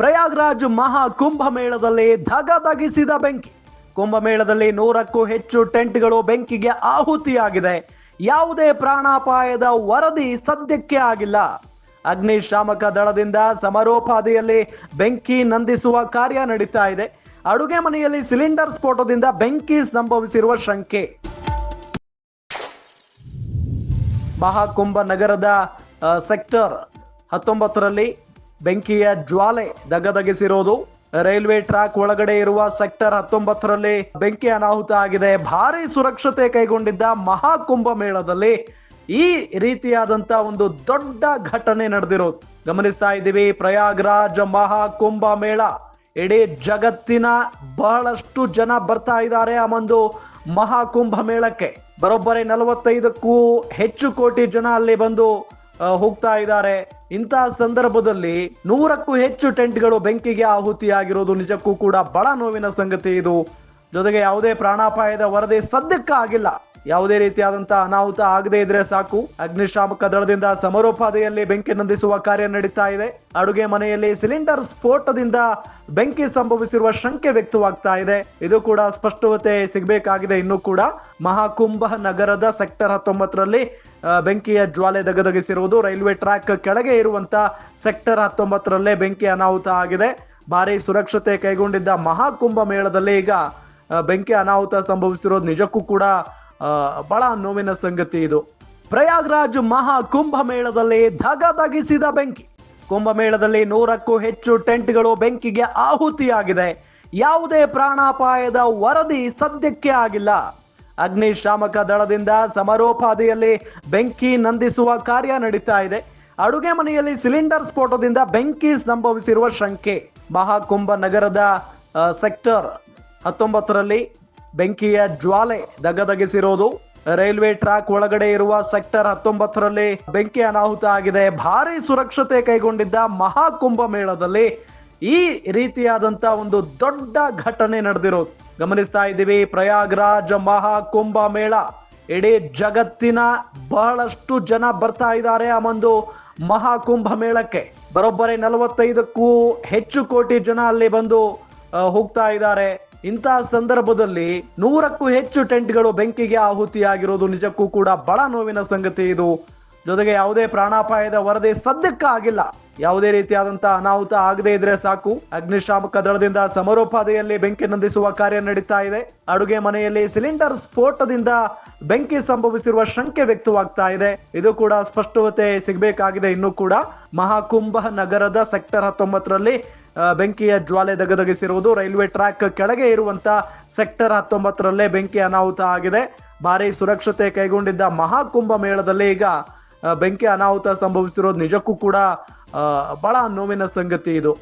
ಪ್ರಯಾಗ್ರಾಜ್ ಮಹಾ ಕುಂಭಮೇಳದಲ್ಲಿ ಧಗಧಗಿಸಿದ ಬೆಂಕಿ. ಕುಂಭಮೇಳದಲ್ಲಿ ನೂರಕ್ಕೂ ಹೆಚ್ಚು ಟೆಂಟ್ಗಳು ಬೆಂಕಿಗೆ ಆಹುತಿಯಾಗಿದೆ. ಯಾವುದೇ ಪ್ರಾಣಾಪಾಯದ ವರದಿ ಸದ್ಯಕ್ಕೆ ಆಗಿಲ್ಲ. ಅಗ್ನಿಶಾಮಕ ದಳದಿಂದ ಸಮರೋಪಾದಿಯಲ್ಲಿ ಬೆಂಕಿ ನಂದಿಸುವ ಕಾರ್ಯ ನಡೀತಾ ಇದೆ. ಅಡುಗೆ ಮನೆಯಲ್ಲಿ ಸಿಲಿಂಡರ್ ಸ್ಫೋಟದಿಂದ ಬೆಂಕಿ ಸಂಭವಿಸಿರುವ ಶಂಕೆ. ಮಹಾಕುಂಭ ನಗರದ ಸೆಕ್ಟರ್ ಹತ್ತೊಂಬತ್ತರಲ್ಲಿ ಬೆಂಕಿಯ ಜ್ವಾಲೆ ದಗದಗಿಸಿರೋದು ರೈಲ್ವೆ ಟ್ರ್ಯಾಕ್ ಒಳಗಡೆ ಇರುವ ಸೆಕ್ಟರ್ ಹತ್ತೊಂಬತ್ತರಲ್ಲಿ ಬೆಂಕಿ ಅನಾಹುತ ಆಗಿದೆ. ಭಾರಿ ಸುರಕ್ಷತೆ ಕೈಗೊಂಡಿದ್ದ ಮಹಾಕುಂಭ ಮೇಳದಲ್ಲಿ ಈ ರೀತಿಯಾದಂತ ಒಂದು ದೊಡ್ಡ ಘಟನೆ ನಡೆದಿರೋದು ಗಮನಿಸ್ತಾ ಇದ್ದೀವಿ. ಪ್ರಯಾಗ್ರಾಜ್ ಮಹಾಕುಂಭ ಮೇಳ. ಇಡೀ ಜಗತ್ತಿನ ಬಹಳಷ್ಟು ಜನ ಬರ್ತಾ ಇದ್ದಾರೆ ಆ ಒಂದು ಮಹಾಕುಂಭ ಮೇಳಕ್ಕೆ. ಬರೋಬ್ಬರಿ ನಲವತ್ತೈದಕ್ಕೂ ಹೆಚ್ಚು ಕೋಟಿ ಜನ ಅಲ್ಲಿ ಬಂದು ಹೋಗ್ತಾ ಇದ್ದಾರೆ. ಇಂತಹ ಸಂದರ್ಭದಲ್ಲಿ ನೂರಕ್ಕೂ ಹೆಚ್ಚು ಟೆಂಟ್ಗಳು ಬೆಂಕಿಗೆ ಆಹುತಿಯಾಗಿರೋದು ನಿಜಕ್ಕೂ ಕೂಡ ಬಹಳ ನೋವಿನ ಸಂಗತಿ ಇದು. ಜೊತೆಗೆ ಯಾವುದೇ ಪ್ರಾಣಾಪಾಯದ ವರದಿ ಸದ್ಯಕ್ಕೆ ಆಗಿಲ್ಲ ಯಾವುದೇ ರೀತಿಯಾದಂತಹ ಅನಾಹುತ ಆಗದೇ ಇದ್ರೆ ಸಾಕು. ಅಗ್ನಿಶಾಮಕ ದಳದಿಂದ ಸಮರೋಪಾದಿಯಲ್ಲಿ ಬೆಂಕಿ ನಂದಿಸುವ ಕಾರ್ಯ ನಡೀತಾ ಇದೆ. ಅಡುಗೆ ಮನೆಯಲ್ಲಿ ಸಿಲಿಂಡರ್ ಸ್ಫೋಟದಿಂದ ಬೆಂಕಿ ಸಂಭವಿಸಿರುವ ಶಂಕೆ ವ್ಯಕ್ತವಾಗ್ತಾ ಇದೆ. ಇದು ಕೂಡ ಸ್ಪಷ್ಟವತೆ ಸಿಗಬೇಕಾಗಿದೆ. ಇನ್ನೂ ಕೂಡ ಮಹಾಕುಂಭ ನಗರದ ಸೆಕ್ಟರ್ ಹತ್ತೊಂಬತ್ತರಲ್ಲಿ ಬೆಂಕಿಯ ಜ್ವಾಲೆ ದಗದಗಿಸಿರುವುದು. ರೈಲ್ವೆ ಟ್ರ್ಯಾಕ್ ಕೆಳಗೆ ಇರುವಂತ ಸೆಕ್ಟರ್ ಹತ್ತೊಂಬತ್ತರಲ್ಲೇ ಬೆಂಕಿ ಅನಾಹುತ ಆಗಿದೆ. ಭಾರಿ ಸುರಕ್ಷತೆ ಕೈಗೊಂಡಿದ್ದ ಮಹಾಕುಂಭ ಮೇಳದಲ್ಲಿ ಈಗ ಬೆಂಕಿ ಅನಾಹುತ ಸಂಭವಿಸಿರೋದು ನಿಜಕ್ಕೂ ಕೂಡ ಬಹಳ ನೋವಿನ ಸಂಗತಿ ಇದು. ಪ್ರಯಾಗ್ರಾಜ್ ಮಹಾ ಕುಂಭ ಮೇಳದಲ್ಲಿ ಧಗಧಗಿಸಿದ ಬೆಂಕಿ. ಕುಂಭಮೇಳದಲ್ಲಿ ನೂರಕ್ಕೂ ಹೆಚ್ಚು ಟೆಂಟ್ಗಳು ಬೆಂಕಿಗೆ ಆಹುತಿಯಾಗಿದೆ. ಯಾವುದೇ ಪ್ರಾಣಾಪಾಯದ ವರದಿ ಸದ್ಯಕ್ಕೆ ಆಗಿಲ್ಲ. ಅಗ್ನಿಶಾಮಕ ದಳದಿಂದ ಸಮರೋಪಾದಿಯಲ್ಲಿ ಬೆಂಕಿ ನಂದಿಸುವ ಕಾರ್ಯ ನಡೀತಾ ಇದೆ. ಅಡುಗೆ ಮನೆಯಲ್ಲಿ ಸಿಲಿಂಡರ್ ಸ್ಫೋಟದಿಂದ ಬೆಂಕಿ ಸಂಭವಿಸಿರುವ ಶಂಕೆ. ಮಹಾಕುಂಭ ನಗರದ ಸೆಕ್ಟರ್ ಹತ್ತೊಂಬತ್ತರಲ್ಲಿ ಬೆಂಕಿಯ ಜ್ವಾಲೆ ದಗದಗಿಸಿರೋದು ರೈಲ್ವೆ ಟ್ರ್ಯಾಕ್ ಒಳಗಡೆ ಇರುವ ಸೆಕ್ಟರ್ ಹತ್ತೊಂಬತ್ತರಲ್ಲಿ ಬೆಂಕಿ ಅನಾಹುತ ಆಗಿದೆ. ಭಾರಿ ಸುರಕ್ಷತೆ ಕೈಗೊಂಡಿದ್ದ ಮಹಾಕುಂಭ ಮೇಳದಲ್ಲಿ ಈ ರೀತಿಯಾದಂತ ಒಂದು ದೊಡ್ಡ ಘಟನೆ ನಡೆದಿರೋದು. ಗಮನಿಸ್ತಾ ಇದ್ದೀವಿ, ಪ್ರಯಾಗ್ರಾಜ್ ಮಹಾಕುಂಭ ಮೇಳ. ಇಡೀ ಜಗತ್ತಿನ ಬಹಳಷ್ಟು ಜನ ಬರ್ತಾ ಇದ್ದಾರೆ ಆ ಒಂದು ಮಹಾಕುಂಭ ಮೇಳಕ್ಕೆ. ಬರೋಬ್ಬರಿ ನಲವತ್ತೈದಕ್ಕೂ ಹೆಚ್ಚು ಕೋಟಿ ಜನ ಅಲ್ಲಿ ಬಂದು ಹೋಗ್ತಾ ಇದ್ದಾರೆ. ಇಂತಹ ಸಂದರ್ಭದಲ್ಲಿ ನೂರಕ್ಕೂ ಹೆಚ್ಚು ಟೆಂಟ್ಗಳು ಬೆಂಕಿಗೆ ಆಹುತಿಯಾಗಿರೋದು ನಿಜಕ್ಕೂ ಕೂಡ ಬಡ ನೋವಿನ ಸಂಗತಿ ಇದು. ಜೊತೆಗೆ ಯಾವುದೇ ಪ್ರಾಣಾಪಾಯದ ವರದಿ ಸದ್ಯಕ್ಕೆ ಆಗಿಲ್ಲ ಯಾವುದೇ ರೀತಿಯಾದಂತಹ ಅನಾಹುತ ಆಗದೇ ಇದ್ರೆ ಸಾಕು. ಅಗ್ನಿಶಾಮಕ ದಳದಿಂದ ಸಮರೋಪಾದಿಯಲ್ಲಿ ಬೆಂಕಿ ನಂದಿಸುವ ಕಾರ್ಯ ನಡೀತಾ ಇದೆ. ಅಡುಗೆ ಮನೆಯಲ್ಲಿ ಸಿಲಿಂಡರ್ ಸ್ಫೋಟದಿಂದ ಬೆಂಕಿ ಸಂಭವಿಸಿರುವ ಶಂಕೆ ವ್ಯಕ್ತವಾಗ್ತಾ ಇದೆ. ಇದು ಕೂಡ ಸ್ಪಷ್ಟವತೆ ಸಿಗಬೇಕಾಗಿದೆ ಇನ್ನೂ ಕೂಡ. ಮಹಾಕುಂಭ ನಗರದ ಸೆಕ್ಟರ್ ಹತ್ತೊಂಬತ್ತರಲ್ಲಿ ಬೆಂಕಿಯ ಜ್ವಾಲೆ ದಗದಗಿಸಿರುವುದು ರೈಲ್ವೆ ಟ್ರ್ಯಾಕ್ ಕೆಳಗೆ ಇರುವಂತ ಸೆಕ್ಟರ್ ಹತ್ತೊಂಬತ್ತರಲ್ಲೇ ಬೆಂಕಿ ಅನಾಹುತ ಆಗಿದೆ. ಭಾರಿ ಸುರಕ್ಷತೆ ಕೈಗೊಂಡಿದ್ದ ಮಹಾಕುಂಭ ಮೇಳದಲ್ಲಿ ಈಗ ಬೆಂಕಿ ಅನಾಹುತ ಸಂಭವಿಸಿರೋದು ನಿಜಕ್ಕೂ ಕೂಡ ಬಹಳ ನೋವಿನ ಸಂಗತಿ ಇದು.